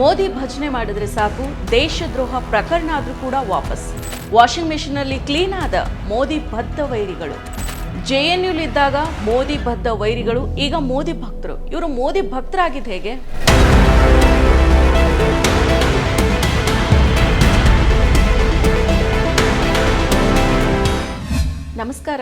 ಮೋದಿ ಭಜನೆ ಮಾಡಿದ್ರೆ ಸಾಕು, ದೇಶದ್ರೋಹ ಪ್ರಕರಣ ಆದ್ರೂ ಕೂಡ ವಾಪಸ್. ವಾಷಿಂಗ್ ಮೆಷಿನ್ನಲ್ಲಿ ಕ್ಲೀನ್ ಆದ ಮೋದಿ ಬದ್ಧ ವೈರಿಗಳು. ಜೆ ಎನ್ ಯುಲಿದ್ದಾಗ ಮೋದಿ ಬದ್ಧ ವೈರಿಗಳು, ಈಗ ಮೋದಿ ಭಕ್ತರು. ಇವರು ಮೋದಿ ಭಕ್ತರಾಗಿದ್ದು ಹೇಗೆ? ನಮಸ್ಕಾರ.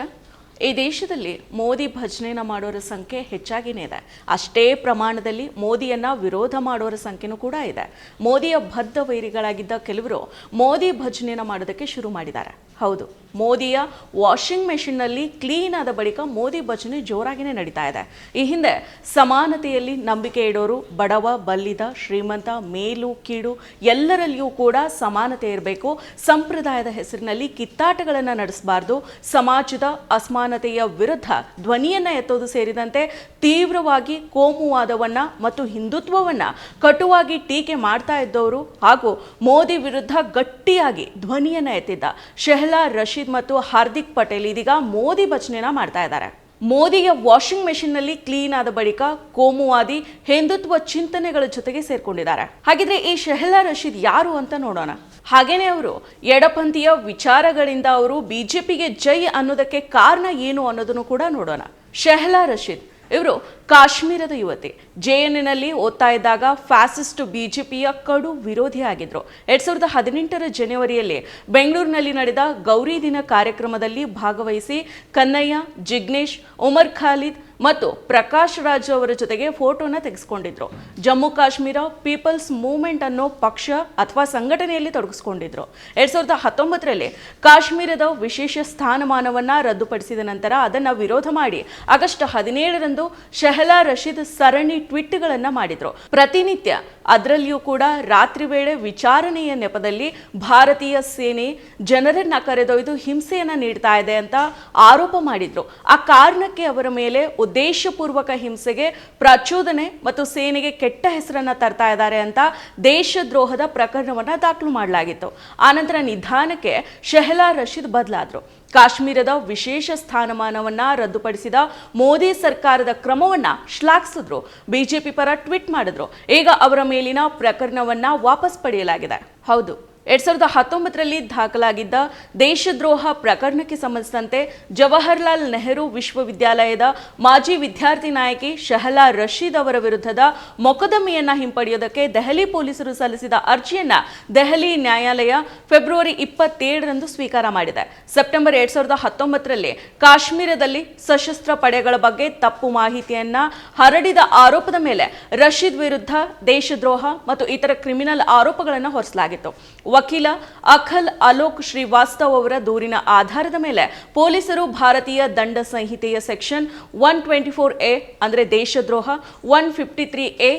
ಈ ದೇಶದಲ್ಲಿ ಮೋದಿ ಭಜನೆನ ಮಾಡೋರ ಸಂಖ್ಯೆ ಹೆಚ್ಚಾಗಿನೇ ಇದೆ. ಅಷ್ಟೇ ಪ್ರಮಾಣದಲ್ಲಿ ಮೋದಿಯನ್ನು ವಿರೋಧ ಮಾಡೋರ ಸಂಖ್ಯೆನೂ ಕೂಡ ಇದೆ. ಮೋದಿಯ ಬದ್ಧ ವೈರಿಗಳಾಗಿದ್ದ ಕೆಲವರು ಮೋದಿ ಭಜನೆನ ಮಾಡೋದಕ್ಕೆ ಶುರು ಮಾಡಿದ್ದಾರೆ. ಹೌದು. ಮೋದಿಯ ವಾಷಿಂಗ್ ಮೆಷಿನ್ನಲ್ಲಿ ಕ್ಲೀನ್ ಆದ ಬಳಿಕ ಮೋದಿ ಭಜನೆ ಜೋರಾಗಿನೇ ನಡೀತಾ ಇದೆ. ಈ ಹಿಂದೆ ಸಮಾನತೆಯಲ್ಲಿ ನಂಬಿಕೆ ಇಡೋರು, ಬಡವ, ಬಲ್ಲಿದ, ಶ್ರೀಮಂತ, ಮೇಲು, ಕೀಡು ಎಲ್ಲರಲ್ಲಿಯೂ ಕೂಡ ಸಮಾನತೆ ಇರಬೇಕು. ಸಂಪ್ರದಾಯದ ಹೆಸರಿನಲ್ಲಿ ಕಿತ್ತಾಟಗಳನ್ನು ನಡೆಸಬಾರ್ದು. ಸಮಾಜದ ಅಸಮಾನತೆಯ ವಿರುದ್ಧ ಧ್ವನಿಯನ್ನ ಎತ್ತೋದು ಸೇರಿದಂತೆ ತೀವ್ರವಾಗಿ ಕೋಮುವಾದವನ್ನ ಮತ್ತು ಹಿಂದುತ್ವವನ್ನ ಕಟುವಾಗಿ ಟೀಕೆ ಮಾಡ್ತಾ ಇದ್ದವರು ಹಾಗೂ ಮೋದಿ ವಿರುದ್ಧ ಗಟ್ಟಿಯಾಗಿ ಧ್ವನಿಯನ್ನ ಎತ್ತಿದ್ದ. ಶೆಹ್ಲಾ ರಶೀದ್ ಮತ್ತು ಹಾರ್ದಿಕ್ ಪಟೇಲ್ ಇದೀಗ ಮೋದಿ ಭಜನೆನ ಮಾಡ್ತಾ ಇದ್ದಾರೆ. ಮೋದಿಯ ವಾಷಿಂಗ್ ಮೆಷಿನ್ನಲ್ಲಿ ಕ್ಲೀನ್ ಆದ ಬಳಿಕ ಕೋಮುವಾದಿ ಹಿಂದುತ್ವ ಚಿಂತನೆಗಳ ಜೊತೆಗೆ ಸೇರ್ಕೊಂಡಿದ್ದಾರೆ. ಹಾಗಿದ್ರೆ ಈ ಶೆಹ್ಲಾ ರಶೀದ್ ಯಾರು ಅಂತ ನೋಡೋಣ. ಹಾಗೇನೆ ಅವರು, ಎಡಪಂಥೀಯ ವಿಚಾರಗಳಿಂದ ಅವರು ಬಿಜೆಪಿಗೆ ಜೈ ಅನ್ನೋದಕ್ಕೆ ಕಾರಣ ಏನು ಅನ್ನೋದನ್ನು ಕೂಡ ನೋಡೋಣ. ಶೆಹ್ಲಾ ರಶೀದ್ ಇವರು ಕಾಶ್ಮೀರದ ಯುವತಿ. ಜೆಎನ್ಎನಲ್ಲಿ ಓದ್ತಾ ಇದ್ದಾಗ ಫ್ಯಾಸಿಸ್ಟ್ ಬಿಜೆಪಿಯ ಕಡು ವಿರೋಧಿ ಆಗಿದ್ರು. ಎರಡ್ ಸಾವಿರದ ಹದಿನೆಂಟರ ಜನವರಿಯಲ್ಲಿ ಬೆಂಗಳೂರಿನಲ್ಲಿ ನಡೆದ ಗೌರಿ ದಿನ ಕಾರ್ಯಕ್ರಮದಲ್ಲಿ ಭಾಗವಹಿಸಿ ಕನ್ನಯ್ಯ, ಜಿಗ್ನೇಶ್, ಉಮರ್ ಖಾಲಿದ್ ಮತ್ತು ಪ್ರಕಾಶ್ ರಾಜ್ ಅವರ ಜೊತೆಗೆ ಫೋಟೋನ ತೆಗೆಸ್ಕೊಂಡಿದ್ರು. ಜಮ್ಮು ಕಾಶ್ಮೀರ ಪೀಪಲ್ಸ್ ಮೂವ್ಮೆಂಟ್ ಅನ್ನೋ ಪಕ್ಷ ಅಥವಾ ಸಂಘಟನೆಯಲ್ಲಿ ತೊಡಗಿಸ್ಕೊಂಡಿದ್ರು. ಎರಡ್ ಸಾವಿರದ ಹತ್ತೊಂಬತ್ತರಲ್ಲಿ ಕಾಶ್ಮೀರದ ವಿಶೇಷ ಸ್ಥಾನಮಾನವನ್ನ ರದ್ದುಪಡಿಸಿದ ನಂತರ ಅದನ್ನ ವಿರೋಧ ಮಾಡಿ ಆಗಸ್ಟ್ ಹದಿನೇಳರಂದು ಶೆಹಲಾ ರಶೀದ್ ಸರಣಿ ಟ್ವೀಟ್ಗಳನ್ನ ಮಾಡಿದ್ರು. ಪ್ರತಿನಿತ್ಯ ಅದರಲ್ಲಿಯೂ ಕೂಡ ರಾತ್ರಿ ವೇಳೆ ವಿಚಾರಣೆಯ ನೆಪದಲ್ಲಿ ಭಾರತೀಯ ಸೇನೆ ಜನರನ್ನ ಕರೆದೊಯ್ದು ಹಿಂಸೆಯನ್ನ ನೀಡ್ತಾ ಇದೆ ಅಂತ ಆರೋಪ ಮಾಡಿದ್ರು. ಆ ಕಾರಣಕ್ಕೆ ಅವರ ಮೇಲೆ ಉದ್ದೇಶಪೂರ್ವಕ ಹಿಂಸೆಗೆ ಪ್ರಚೋದನೆ ಮತ್ತು ಸೇನೆಗೆ ಕೆಟ್ಟ ಹೆಸರನ್ನ ತರ್ತಾ ಇದ್ದಾರೆ ಅಂತ ದೇಶದ್ರೋಹದ ಪ್ರಕರಣವನ್ನ ದಾಖಲು ಮಾಡಲಾಗಿತ್ತು. ಆನಂತರ ನಿಧಾನಕ್ಕೆ ಶೆಹಲಾ ರಶೀದ್ ಬದಲಾದ್ರು. ಕಾಶ್ಮೀರದ ವಿಶೇಷ ಸ್ಥಾನಮಾನವನ್ನ ರದ್ದುಪಡಿಸಿದ ಮೋದಿ ಸರ್ಕಾರದ ಕ್ರಮವನ್ನ ಶ್ಲಾಘಿಸಿದ್ರು. ಬಿಜೆಪಿ ಪರ ಟ್ವೀಟ್ ಮಾಡಿದ್ರು. ಈಗ ಅವರ ಮೇಲಿನ ಪ್ರಕರಣವನ್ನ ವಾಪಸ್ ಪಡೆಯಲಾಗಿದೆ. ಹೌದು. ಎರಡ್ ಸಾವಿರದ ಹತ್ತೊಂಬತ್ತರಲ್ಲಿ ದಾಖಲಾಗಿದ್ದ ದೇಶದ್ರೋಹ ಪ್ರಕರಣಕ್ಕೆ ಸಂಬಂಧಿಸಿದಂತೆ ಜವಾಹರ್ಲಾಲ್ ನೆಹರು ವಿಶ್ವವಿದ್ಯಾಲಯದ ಮಾಜಿ ವಿದ್ಯಾರ್ಥಿ ನಾಯಕಿ ಶಹಲಾ ರಶೀದ್ ಅವರ ವಿರುದ್ಧದ ಮೊಕದ್ದಮೆಯನ್ನ ಹಿಂಪಡೆಯುವುದಕ್ಕೆ ದೆಹಲಿ ಪೊಲೀಸರು ಸಲ್ಲಿಸಿದ ಅರ್ಜಿಯನ್ನ ದೆಹಲಿ ನ್ಯಾಯಾಲಯ ಫೆಬ್ರವರಿ ಇಪ್ಪತ್ತೇಳರಂದು ಸ್ವೀಕಾರ ಮಾಡಿದೆ. ಸೆಪ್ಟೆಂಬರ್ ಎರಡ್ ಸಾವಿರದ ಹತ್ತೊಂಬತ್ತರಲ್ಲಿ ಕಾಶ್ಮೀರದಲ್ಲಿ ಸಶಸ್ತ್ರ ಪಡೆಗಳ ಬಗ್ಗೆ ತಪ್ಪು ಮಾಹಿತಿಯನ್ನ ಹರಡಿದ ಆರೋಪದ ಮೇಲೆ ರಶೀದ್ ವಿರುದ್ಧ ದೇಶದ್ರೋಹ ಮತ್ತು ಇತರ ಕ್ರಿಮಿನಲ್ ಆರೋಪಗಳನ್ನು ಹೊರಿಸಲಾಗಿತ್ತು. ವಕೀಲ ಅಖಲ್ ಅಲೋಕ್ ಶ್ರೀವಾಸ್ತವ್ ಅವರ ದೂರಿನ ಆಧಾರದ ಮೇಲೆ ಪೊಲೀಸರು ಭಾರತೀಯ ದಂಡ ಸಂಹಿತೆಯ section one twenty four A, ಅಂದರೆ ದೇಶದ್ರೋಹ, ಒನ್ ಫಿಫ್ಟಿ ತ್ರೀ ಎ,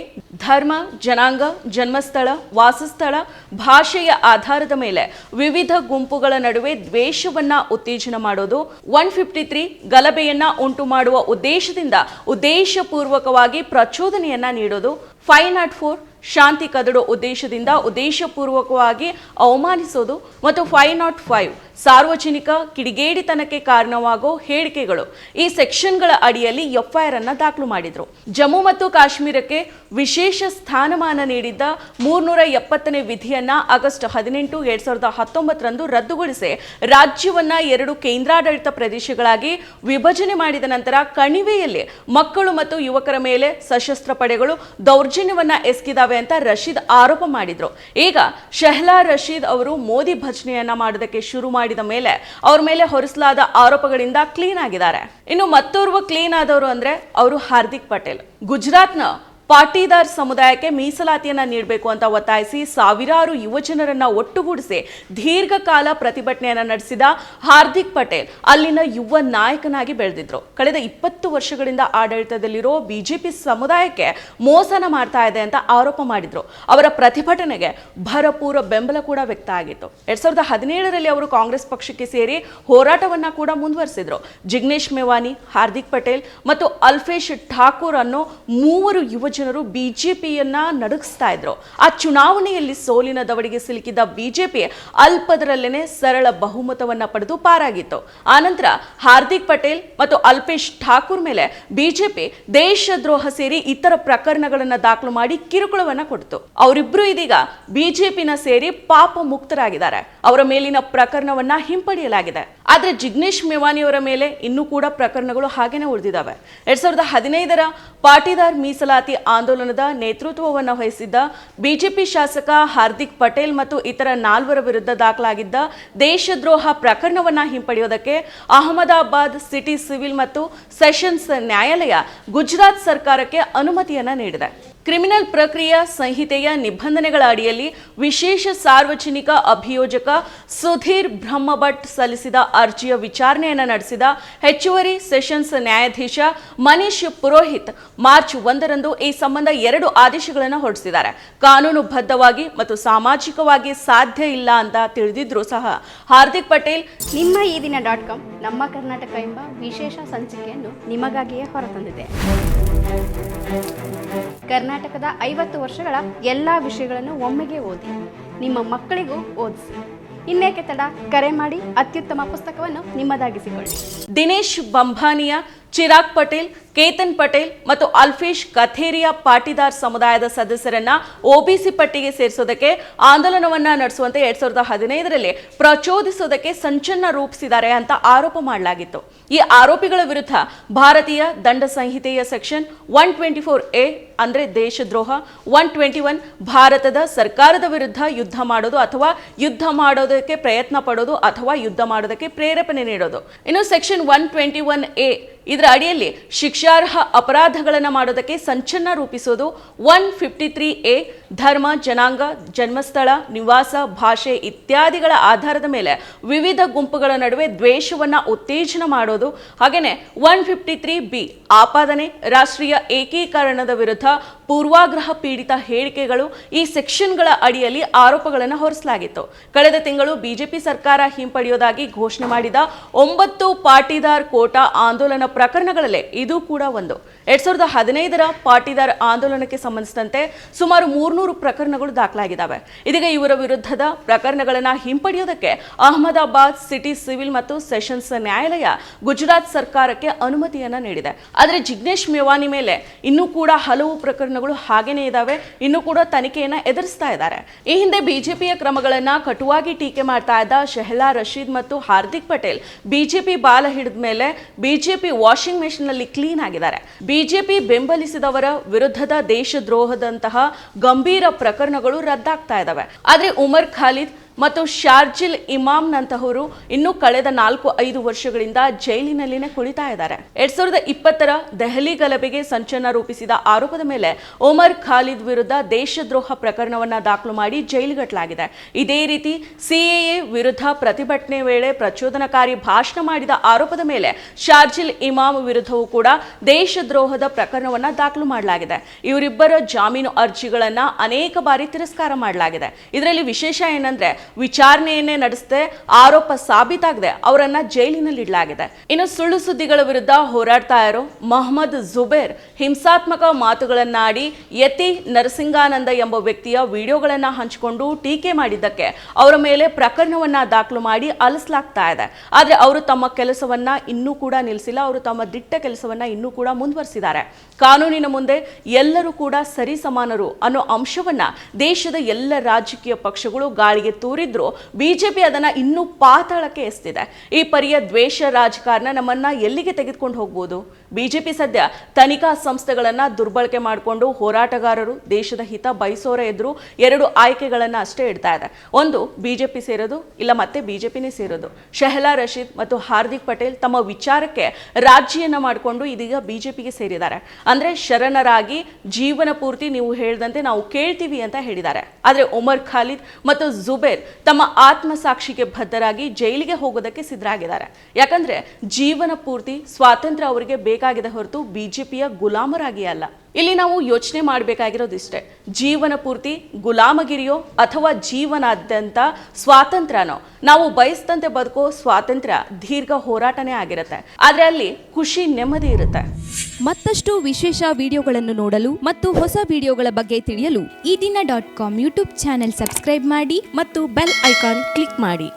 ಧರ್ಮ, ಜನಾಂಗ, ಜನ್ಮಸ್ಥಳ, ವಾಸಸ್ಥಳ, ಭಾಷೆಯ ಆಧಾರದ ಮೇಲೆ ವಿವಿಧ ಗುಂಪುಗಳ ನಡುವೆ ದ್ವೇಷವನ್ನ ಉತ್ತೇಜನ ಮಾಡೋದು, ಒನ್ ಫಿಫ್ಟಿ ತ್ರೀ ಗಲಭೆಯನ್ನ ಉಂಟು ಮಾಡುವ ಉದ್ದೇಶದಿಂದ ಉದ್ದೇಶಪೂರ್ವಕವಾಗಿ ಪ್ರಚೋದನೆಯನ್ನ ನೀಡೋದು, ಫೈವ್ ನಾಟ್ ಫೋರ್ ಶಾಂತಿ ಕದಡೋ ಉದ್ದೇಶದಿಂದ, ಉದ್ದೇಶಪೂರ್ವಕವಾಗಿ ಅವಮಾನಿಸೋದು ಮತ್ತು ಫೈವ್ ನಾಟ್ ಫೈವ್ ಸಾರ್ವಜನಿಕ ಕಿಡಿಗೇಡಿತನಕ್ಕೆ ಕಾರಣವಾಗೋ ಹೇಳಿಕೆಗಳು. ಈ ಸೆಕ್ಷನ್ಗಳ ಅಡಿಯಲ್ಲಿ ಎಫ್ಐಆರ್ ಅನ್ನು ದಾಖಲು ಮಾಡಿದ್ರು. ಜಮ್ಮು ಮತ್ತು ಕಾಶ್ಮೀರಕ್ಕೆ ವಿಶೇಷ ಸ್ಥಾನಮಾನ ನೀಡಿದ್ದ ಮೂರ್ನೂರ ಎಪ್ಪತ್ತನೇ ವಿಧಿಯನ್ನ ಆಗಸ್ಟ್ ಹದಿನೆಂಟು, ಎರಡ್ ಸಾವಿರದ ಹತ್ತೊಂಬತ್ತರಂದು ರದ್ದುಗೊಳಿಸಿ ರಾಜ್ಯವನ್ನ ಎರಡು ಕೇಂದ್ರಾಡಳಿತ ಪ್ರದೇಶಗಳಾಗಿ ವಿಭಜನೆ ಮಾಡಿದ ನಂತರ ಕಣಿವೆಯಲ್ಲಿ ಮಕ್ಕಳು ಮತ್ತು ಯುವಕರ ಮೇಲೆ ಸಶಸ್ತ್ರ ಪಡೆಗಳು ದೌರ್ಜನ್ಯವನ್ನ ಎಸಗಿದಾವೆ ಅಂತ ರಶೀದ್ ಆರೋಪ ಮಾಡಿದ್ರು. ಈಗ ಶೆಹ್ಲಾ ರಶೀದ್ ಅವರು ಮೋದಿ ಭಜನೆಯನ್ನ ಮಾಡೋದಕ್ಕೆ ಶುರು ಮಾಡಿದ ಮೇಲೆ ಅವ್ರ ಮೇಲೆ ಹೊರಿಸಲಾದ ಆರೋಪಗಳಿಂದ ಕ್ಲೀನ್ ಆಗಿದ್ದಾರೆ. ಇನ್ನು ಮತ್ತೋರ್ವ ಕ್ಲೀನ್ ಆದವರು ಅಂದ್ರೆ ಅವರು ಹಾರ್ದಿಕ್ ಪಟೇಲ್. ಗುಜರಾತ್ನ ಪಾಟೀದಾರ್ ಸಮುದಾಯಕ್ಕೆ ಮೀಸಲಾತಿಯನ್ನ ನೀಡಬೇಕು ಅಂತ ಒತ್ತಾಯಿಸಿ ಸಾವಿರಾರು ಯುವಜನರನ್ನ ಒಟ್ಟುಗೂಡಿಸಿ ದೀರ್ಘಕಾಲ ಪ್ರತಿಭಟನೆಯನ್ನು ನಡೆಸಿದ ಹಾರ್ದಿಕ್ ಪಟೇಲ್ ಅಲ್ಲಿನ ಯುವ ನಾಯಕನಾಗಿ ಬೆಳೆದಿದ್ರು. ಕಳೆದ ಇಪ್ಪತ್ತು ವರ್ಷಗಳಿಂದ ಆಡಳಿತದಲ್ಲಿರೋ ಬಿಜೆಪಿ ಸಮುದಾಯಕ್ಕೆ ಮೋಸನ ಮಾಡ್ತಾ ಇದೆ ಅಂತ ಆರೋಪ ಮಾಡಿದ್ರು. ಅವರ ಪ್ರತಿಭಟನೆಗೆ ಭರಪೂರ ಬೆಂಬಲ ಕೂಡ ವ್ಯಕ್ತ ಆಗಿತ್ತು. ಎರಡ್ ಸಾವಿರದ ಹದಿನೇಳರಲ್ಲಿ ಅವರು ಕಾಂಗ್ರೆಸ್ ಪಕ್ಷಕ್ಕೆ ಸೇರಿ ಹೋರಾಟವನ್ನ ಕೂಡ ಮುಂದುವರಿಸಿದ್ರು. ಜಿಗ್ನೇಶ್ ಮೇವಾನಿ, ಹಾರ್ದಿಕ್ ಪಟೇಲ್ ಮತ್ತು ಅಲ್ಫೇಶ್ ಠಾಕೂರ್ ಅನ್ನೋ ಮೂವರು ಯುವಜನ ಜನರು ಬಿಜೆಪಿಯನ್ನ ನಡುಗಿಸ್ತಾ ಇದ್ರು. ಆ ಚುನಾವಣೆಯಲ್ಲಿ ಸೋಲಿನ ದವಡಿಗೆ ಸಿಲುಕಿದ ಬಿಜೆಪಿ ಅಲ್ಪದರಲ್ಲೇನೆ ಸರಳ ಬಹುಮತವನ್ನ ಪಡೆದು ಪಾರಾಗಿತ್ತು. ಆನಂತರ ಹಾರ್ದಿಕ್ ಪಟೇಲ್ ಮತ್ತು ಅಲ್ಪೇಶ್ ಠಾಕೂರ್ ಮೇಲೆ ಬಿಜೆಪಿ ದೇಶದ್ರೋಹ ಸೇರಿ ಇತರ ಪ್ರಕರಣಗಳನ್ನ ದಾಖಲು ಮಾಡಿ ಕಿರುಕುಳವನ್ನ ಕೊಡ್ತು. ಅವರಿಬ್ರು ಇದೀಗ ಬಿಜೆಪಿನ ಸೇರಿ ಪಾಪ ಮುಕ್ತರಾಗಿದ್ದಾರೆ. ಅವರ ಮೇಲಿನ ಪ್ರಕರಣವನ್ನ ಹಿಂಪಡೆಯಲಾಗಿದೆ. ಆದ್ರೆ ಜಿಗ್ನೇಶ್ ಮೇವಾನಿಯವರ ಮೇಲೆ ಇನ್ನೂ ಕೂಡ ಪ್ರಕರಣಗಳು ಹಾಗೇನೆ ಉಳಿದಿದ್ದಾವೆ. ಎರಡ್ ಸಾವಿರದ ಹದಿನೈದರ ಪಾಟೀದಾರ್ ಮೀಸಲಾತಿ ಆಂದೋಲನದ ನೇತೃತ್ವವನ್ನು ವಹಿಸಿದ್ದ ಬಿಜೆಪಿ ಶಾಸಕ ಹಾರ್ದಿಕ್ ಪಟೇಲ್ ಮತ್ತು ಇತರ ನಾಲ್ವರ ವಿರುದ್ಧ ದಾಖಲಾಗಿದ್ದ ದೇಶದ್ರೋಹ ಪ್ರಕರಣವನ್ನು ಹಿಂಪಡೆಯೋದಕ್ಕೆ ಅಹಮದಾಬಾದ್ ಸಿಟಿ ಸಿವಿಲ್ ಮತ್ತು ಸೆಷನ್ಸ್ ನ್ಯಾಯಾಲಯ ಗುಜರಾತ್ ಸರ್ಕಾರಕ್ಕೆ ಅನುಮತಿಯನ್ನು ನೀಡಿದೆ. ಕ್ರಿಮಿನಲ್ ಪ್ರಕ್ರಿಯಾ ಸಂಹಿತೆಯ ನಿಬಂಧನೆಗಳ ಅಡಿಯಲ್ಲಿ ವಿಶೇಷ ಸಾರ್ವಜನಿಕ ಅಭಿಯೋಜಕ ಸುಧೀರ್ ಬ್ರಹ್ಮಭಟ್ ಸಲ್ಲಿಸಿದ ಅರ್ಜಿಯ ವಿಚಾರಣೆಯನ್ನು ನಡೆಸಿದ ಹೆಚ್ಚುವರಿ ಸೆಷನ್ಸ್ ನ್ಯಾಯಾಧೀಶ ಮನೀಶ್ ಪುರೋಹಿತ್ ಮಾರ್ಚ್ ಒಂದರಂದು ಈ ಸಂಬಂಧ ಎರಡು ಆದೇಶಗಳನ್ನು ಹೊರಡಿಸಿದ್ದಾರೆ. ಕಾನೂನುಬದ್ಧವಾಗಿ ಮತ್ತು ಸಾಮಾಜಿಕವಾಗಿ ಸಾಧ್ಯ ಇಲ್ಲ ಅಂತ ತಿಳಿದಿದ್ರು ಸಹ ಹಾರ್ದಿಕ್ ಪಟೇಲ್ ನಿಮ್ಮ ಈ ದಿನ ಡಾಟ್ ಕಾಮ್ ನಮ್ಮ ಕರ್ನಾಟಕ ಎಂಬ ವಿಶೇಷ ಸಂಚಿಕೆಯನ್ನು ನಿಮಗಾಗಿಯೇ ಹೊರತಂದಿದೆ. ಕರ್ನಾಟಕದ ಐವತ್ತು ವರ್ಷಗಳ ಎಲ್ಲ ವಿಷಯಗಳನ್ನು ಒಮ್ಮೆಗೆ ಓದಿ, ನಿಮ್ಮ ಮಕ್ಕಳಿಗೂ ಓದಿಸಿ. ಇನ್ನೇಕೆ ತಡ? ಕರೆ ಮಾಡಿ ಅತ್ಯುತ್ತಮ ಪುಸ್ತಕವನ್ನು ನಿಮ್ಮದಾಗಿಸಿಕೊಳ್ಳಿ. ದಿನೇಶ್ ಬಂಭಾನಿಯಾ ಚಿರಾಗ್ ಪಟೇಲ್, ಕೇತನ್ ಪಟೇಲ್ ಮತ್ತು ಅಲ್ಫೇಶ್ ಕಥೇರಿಯಾ ಪಾಟಿದಾರ್ ಸಮುದಾಯದ ಸದಸ್ಯರನ್ನ ಒಬಿಸಿ ಪಟ್ಟಿಗೆ ಸೇರಿಸೋದಕ್ಕೆ ಆಂದೋಲನವನ್ನ ನಡೆಸುವಂತೆ ಎರಡ್ ಸಾವಿರದ ಹದಿನೈದರಲ್ಲಿ ಪ್ರಚೋದಿಸೋದಕ್ಕೆ ಸಂಚನ್ನ ರೂಪಿಸಿದ್ದಾರೆ ಅಂತ ಆರೋಪ ಮಾಡಲಾಗಿತ್ತು. ಈ ಆರೋಪಿಗಳ ವಿರುದ್ಧ ಭಾರತೀಯ ದಂಡ ಸಂಹಿತೆಯ section one twenty four A, ಅಂದ್ರೆ ದೇಶದ್ರೋಹ, ಒನ್ ಟ್ವೆಂಟಿ ಒನ್ ಭಾರತದ ಸರ್ಕಾರದ ವಿರುದ್ಧ ಯುದ್ಧ ಮಾಡೋದು ಅಥವಾ ಯುದ್ಧ ಮಾಡೋದಕ್ಕೆ ಪ್ರಯತ್ನ ಪಡೋದು ಅಥವಾ ಯುದ್ಧ ಮಾಡೋದಕ್ಕೆ ಪ್ರೇರೇಪಣೆ ನೀಡೋದು. ಇನ್ನು section one twenty one A ಇದರ ಅಡಿಯಲ್ಲಿ ಶಿಕ್ಷಾರ್ಹ ಅಪರಾಧಗಳನ್ನು ಮಾಡೋದಕ್ಕೆ ಸಂಚನ್ನ ರೂಪಿಸೋದು ಒನ್ ಫಿಫ್ಟಿ ತ್ರೀ ಎ, ಧರ್ಮ, ಜನಾಂಗ, ಜನ್ಮಸ್ಥಳ, ನಿವಾಸ, ಭಾಷೆ ಇತ್ಯಾದಿಗಳ ಆಧಾರದ ಮೇಲೆ ವಿವಿಧ ಗುಂಪುಗಳ ನಡುವೆ ದ್ವೇಷವನ್ನು ಉತ್ತೇಜನ ಮಾಡೋದು. ಹಾಗೆಯೇ ಒನ್ ಫಿಫ್ಟಿ ತ್ರೀ ಬಿ, ಆಪಾದನೆ, ರಾಷ್ಟ್ರೀಯ ಏಕೀಕರಣದ ವಿರುದ್ಧ ಪೂರ್ವಾಗ್ರಹ ಪೀಡಿತ ಹೇಳಿಕೆಗಳು ಈ ಸೆಕ್ಷನ್ಗಳ ಅಡಿಯಲ್ಲಿ ಆರೋಪಗಳನ್ನು ಹೊರಿಸಲಾಗಿತ್ತು. ಕಳೆದ ತಿಂಗಳು ಬಿಜೆಪಿ ಸರ್ಕಾರ ಹಿಂಪಡೆಯೋದಾಗಿ ಘೋಷಣೆ ಮಾಡಿದ ಒಂಬತ್ತು ಪಾಟಿದಾರ್ ಕೋಟಾ ಆಂದೋಲನ ಪ್ರಕರಣಗಳಲ್ಲೇ ಇದು ಕೂಡ ಒಂದು. ಎರಡ್ ಸಾವಿರದ ಹದಿನೈದರ ಪಾಟೀದಾರ್ ಆಂದೋಲನಕ್ಕೆ ಸಂಬಂಧಿಸಿದಂತೆ ಸುಮಾರು ಮೂರ್ನೂರು ಪ್ರಕರಣಗಳು ದಾಖಲಾಗಿದ್ದಾವೆ. ಇದೀಗ ಇವರ ವಿರುದ್ಧದ ಪ್ರಕರಣಗಳನ್ನು ಹಿಂಪಡೆಯೋದಕ್ಕೆ ಅಹಮದಾಬಾದ್ ಸಿಟಿ ಸಿವಿಲ್ ಮತ್ತು ಸೆಷನ್ಸ್ ನ್ಯಾಯಾಲಯ ಗುಜರಾತ್ ಸರ್ಕಾರಕ್ಕೆ ಅನುಮತಿಯನ್ನ ನೀಡಿದೆ. ಆದರೆ ಜಿಗ್ನೇಶ್ ಮೇವಾನಿ ಮೇಲೆ ಇನ್ನೂ ಕೂಡ ಹಲವು ಪ್ರಕರಣಗಳು ಹಾಗೇನೇ ಇದ್ದಾವೆ ಇನ್ನೂ ಕೂಡ ತನಿಖೆಯನ್ನ ಎದುರಿಸ್ತಾ ಇದ್ದಾರೆ. ಈ ಹಿಂದೆ ಬಿಜೆಪಿಯ ಕ್ರಮಗಳನ್ನ ಕಟುವಾಗಿ ಟೀಕೆ ಮಾಡ್ತಾ ಇದ್ದ ಶೆಹಲಾ ರಶೀದ್ ಮತ್ತು ಹಾರ್ದಿಕ್ ಪಟೇಲ್ ಬಿಜೆಪಿ ಬಾಲ ಹಿಡಿದ ಮೇಲೆ ಬಿಜೆಪಿ ವಾಷಿಂಗ್ ಮೆಷಿನ್ನಲ್ಲಿ ಕ್ಲೀನ್ ಆಗಿದ್ದಾರೆ. ಬಿಜೆಪಿ ಬೆಂಬಲಿಸಿದವರ ವಿರುದ್ಧದ ದೇಶದ್ರೋಹದಂತಹ ಗಂಭೀರ ಪ್ರಕರಣಗಳು ರದ್ದಾಗ್ತಾ ಇದ್ದಾವೆ ಆದರೆ ಉಮರ್ ಖಾಲಿದ್ ಮತ್ತು ಶಾರ್ಜಿಲ್ ಇಮಾಮ್ನಂತಹವರು ಇನ್ನೂ ಕಳೆದ ನಾಲ್ಕು ಐದು ವರ್ಷಗಳಿಂದ ಜೈಲಿನಲ್ಲಿನೇ ಕುಳಿತಾ ಇದ್ದಾರೆ. ಎರಡ್ ಸಾವಿರದ ಇಪ್ಪತ್ತರ ದೆಹಲಿ ಗಲಭೆಗೆ ಸಂಚನ್ನ ರೂಪಿಸಿದ ಆರೋಪದ ಮೇಲೆ ಒಮರ್ ಖಾಲಿದ್ ವಿರುದ್ಧ ದೇಶದ್ರೋಹ ಪ್ರಕರಣವನ್ನ ದಾಖಲು ಮಾಡಿ ಜೈಲಿಗಟ್ಟಲಾಗಿದೆ ಇದೇ ರೀತಿ ಸಿಎಎ ವಿರುದ್ಧ ಪ್ರತಿಭಟನೆ ವೇಳೆ ಪ್ರಚೋದನಕಾರಿ ಭಾಷಣ ಮಾಡಿದ ಆರೋಪದ ಮೇಲೆ ಶಾರ್ಜಿಲ್ ಇಮಾಮ್ ವಿರುದ್ಧವೂ ಕೂಡ ದೇಶದ್ರೋಹದ ಪ್ರಕರಣವನ್ನ ದಾಖಲು ಮಾಡಲಾಗಿದೆ. ಇವರಿಬ್ಬರ ಜಾಮೀನು ಅರ್ಜಿಗಳನ್ನ ಅನೇಕ ಬಾರಿ ತಿರಸ್ಕಾರ ಮಾಡಲಾಗಿದೆ. ಇದರಲ್ಲಿ ವಿಶೇಷ ಏನಂದ್ರೆ ವಿಚಾರಣೆಯನ್ನೇ ನಡೆಸದೆ ಆರೋಪ ಸಾಬೀತಾಗಿದೆ. ಅವರನ್ನ ಜೈಲಿನಲ್ಲಿ ಇಡಲಾಗಿದೆ. ಇನ್ನು ಸುಳ್ಳು ಸುದ್ದಿಗಳ ವಿರುದ್ಧ ಹೋರಾಡ್ತಾ ಇರೋ ಮೊಹಮ್ಮದ್ ಜುಬೇರ್ ಹಿಂಸಾತ್ಮಕ ಮಾತುಗಳನ್ನಾಡಿ ಯತಿ ನರಸಿಂಗಾನಂದ ಎಂಬ ವ್ಯಕ್ತಿಯ ವಿಡಿಯೋಗಳನ್ನ ಹಂಚಿಕೊಂಡು ಟೀಕೆ ಮಾಡಿದ್ದಕ್ಕೆ ಅವರ ಮೇಲೆ ಪ್ರಕರಣವನ್ನ ದಾಖಲು ಮಾಡಿ ಅಲಿಸಲಾಗ್ತಾ ಇದೆ. ಆದ್ರೆ ಅವರು ತಮ್ಮ ಕೆಲಸವನ್ನ ಇನ್ನೂ ಕೂಡ ನಿಲ್ಲಿಸಿಲ್ಲ. ಅವರು ತಮ್ಮ ದಿಟ್ಟ ಕೆಲಸವನ್ನ ಇನ್ನೂ ಕೂಡ ಮುಂದುವರಿಸಿದ್ದಾರೆ. ಕಾನೂನಿನ ಮುಂದೆ ಎಲ್ಲರೂ ಕೂಡ ಸರಿ ಸಮಾನರು ಅನ್ನೋ ಅಂಶವನ್ನ ದೇಶದ ಎಲ್ಲ ರಾಜಕೀಯ ಪಕ್ಷಗಳು ಗಾಳಿಗೆ ತೂರಿದ್ರು ಬಿಜೆಪಿ ಅದನ್ನ ಇನ್ನೂ ಪಾತಾಳಕ್ಕೆ ಎಸ್ತಿದೆ. ಈ ಪರಿಯ ದ್ವೇಷ ರಾಜಕಾರಣ ನಮ್ಮನ್ನ ಎಲ್ಲಿಗೆ ತೆಗೆದುಕೊಂಡು ಹೋಗ್ಬೋದು? ಬಿಜೆಪಿ ಸದ್ಯ ತನಿಖಾ ಸಂಸ್ಥೆಗಳನ್ನ ದುರ್ಬಳಕೆ ಮಾಡಿಕೊಂಡು ಹೋರಾಟಗಾರರು ದೇಶದ ಹಿತ ಬಯಸೋರ ಎದುರು ಎರಡು ಆಯ್ಕೆಗಳನ್ನ ಅಷ್ಟೇ ಇಡ್ತಾ ಇದೆ ಒಂದು, ಬಿಜೆಪಿ ಸೇರೋದು, ಇಲ್ಲ ಮತ್ತೆ ಬಿಜೆಪಿನೇ ಸೇರೋದು. ಶೆಹಲಾ ರಶೀದ್ ಮತ್ತು ಹಾರ್ದಿಕ್ ಪಟೇಲ್ ತಮ್ಮ ವಿಚಾರಕ್ಕೆ ರಾಜಿಯನ್ನ ಮಾಡಿಕೊಂಡು ಇದೀಗ ಬಿಜೆಪಿಗೆ ಸೇರಿದ್ದಾರೆ. ಅಂದ್ರೆ ಶರಣರಾಗಿ ಜೀವನ ಪೂರ್ತಿ ನೀವು ಹೇಳಿದಂತೆ ನಾವು ಕೇಳ್ತೀವಿ ಅಂತ ಹೇಳಿದ್ದಾರೆ. ಆದ್ರೆ ಒಮರ್ ಖಾಲಿದ್ ಮತ್ತು ಜುಬೇರ್ ತಮ್ಮ ಆತ್ಮಸಾಕ್ಷಿಗೆ ಬದ್ಧರಾಗಿ ಜೈಲಿಗೆ ಹೋಗೋದಕ್ಕೆ ಸಿದ್ಧರಾಗಿದ್ದಾರೆ. ಯಾಕಂದ್ರೆ ಜೀವನ ಪೂರ್ತಿ ಸ್ವಾತಂತ್ರ್ಯ ಅವರಿಗೆ ಬೇಕು ಬದುಕಬೇಕಾಗಿದೆ ಹೊರತು ಬಿಜೆಪಿಯ ಗುಲಾಮರಾಗಿ ಅಲ್ಲ. ಇಲ್ಲಿ ನಾವು ಯೋಚನೆ ಮಾಡಬೇಕಾಗಿರೋದಿಷ್ಟೇ ಜೀವನ ಪೂರ್ತಿ ಗುಲಾಮಗಿರಿಯೋ ಅಥವಾ ಜೀವನಾದ್ಯಂತ ಸ್ವಾತಂತ್ರ್ಯನೋ? ನಾವು ಬಯಸಿದಂತೆ ಬದುಕೋ ಸ್ವಾತಂತ್ರ್ಯ ದೀರ್ಘ ಹೋರಾಟನೇ ಆಗಿರುತ್ತೆ. ಆದ್ರೆ ಅಲ್ಲಿ ಖುಷಿ ನೆಮ್ಮದಿ ಇರುತ್ತೆ. ಮತ್ತಷ್ಟು ವಿಶೇಷ ವಿಡಿಯೋಗಳನ್ನು ನೋಡಲು ಮತ್ತು ಹೊಸ ವಿಡಿಯೋಗಳ ಬಗ್ಗೆ ತಿಳಿಯಲು Ee Dina dot com YouTube channel subscribe ಮಾಡಿ ಮತ್ತು ಬೆಲ್ ಐಕಾನ್ ಕ್ಲಿಕ್ ಮಾಡಿ.